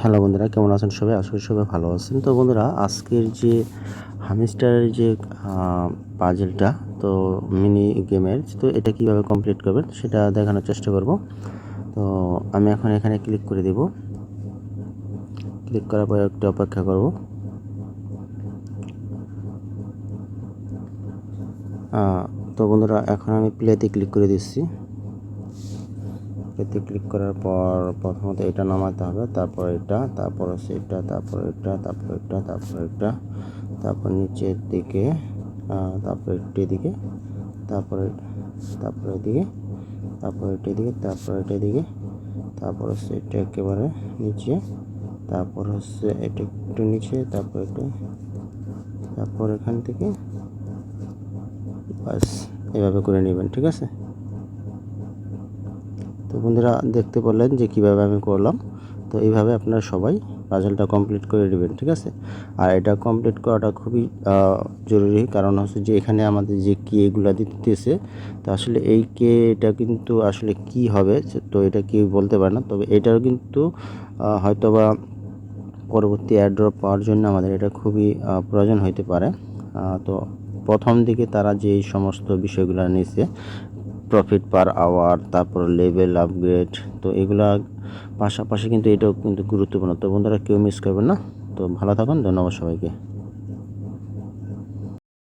Hello বন্ধুরা, কেমন আছেন সবাই? করি সবাই ভালো আছেন। তো বন্ধুরা, আজকের যে হামিস্টারের যে পাজেলটা, তো মিনি গেমের, তো এটা কীভাবে কমপ্লিট করবেন সেটা দেখানোর চেষ্টা করব। তো আমি এখন এখানে ক্লিক করে দেব। ক্লিক করার পর একটু অপেক্ষা করব। তো বন্ধুরা, এখন আমি প্লেতে ক্লিক করে দিচ্ছি। এতে ক্লিক করার পর প্রথমত এটা নামাতে হবে, তারপর এটা তারপর এটা তারপর এটা তারপর এটা তারপর এটা, তারপর নিচের দিকে তারপর একটি দিকে, তারপরে তারপর এদিকে, তারপর এটা দিকে, তারপর এটা দিকে, তারপর হচ্ছে এটা একেবারে নিচে, তারপর হচ্ছে এটা একটু নিচে, তারপর এটা তারপর এখান থেকে বাস এভাবে করে নেবেন, ঠিক আছে? তো বন্ধুরা দেখতে পারলেন যে কীভাবে আমি করলাম। তো এইভাবে আপনারা সবাই পাজলটা কমপ্লিট করে নেবেন, ঠিক আছে? আর এটা কমপ্লিট করাটা খুবই জরুরি। কারণ হচ্ছে যে এখানে আমাদের যে কে এগুলো দিতেছে, তো আসলে এই কে এটা কিন্তু আসলে কি হবে তো এটা কেউ বলতে পারে না। তবে এটাও কিন্তু হয়তোবা পরবর্তী অ্যাড্রপ পাওয়ার জন্য আমাদের এটা খুবই প্রয়োজন হতে পারে। তো প্রথম দিকে তারা যে সমস্ত বিষয়গুলো নিয়েছে প্রফিট পার আওয়ার তারপর লেভেল আপগ্রেড তো এগুলা পাশাপাশি কিন্তু এটাও কিন্তু গুরুত্বপূর্ণ। তো বন্ধুরা কেউ মিস করবেন না। তো ভালো থাকুন, ধন্যবাদ সবাইকে।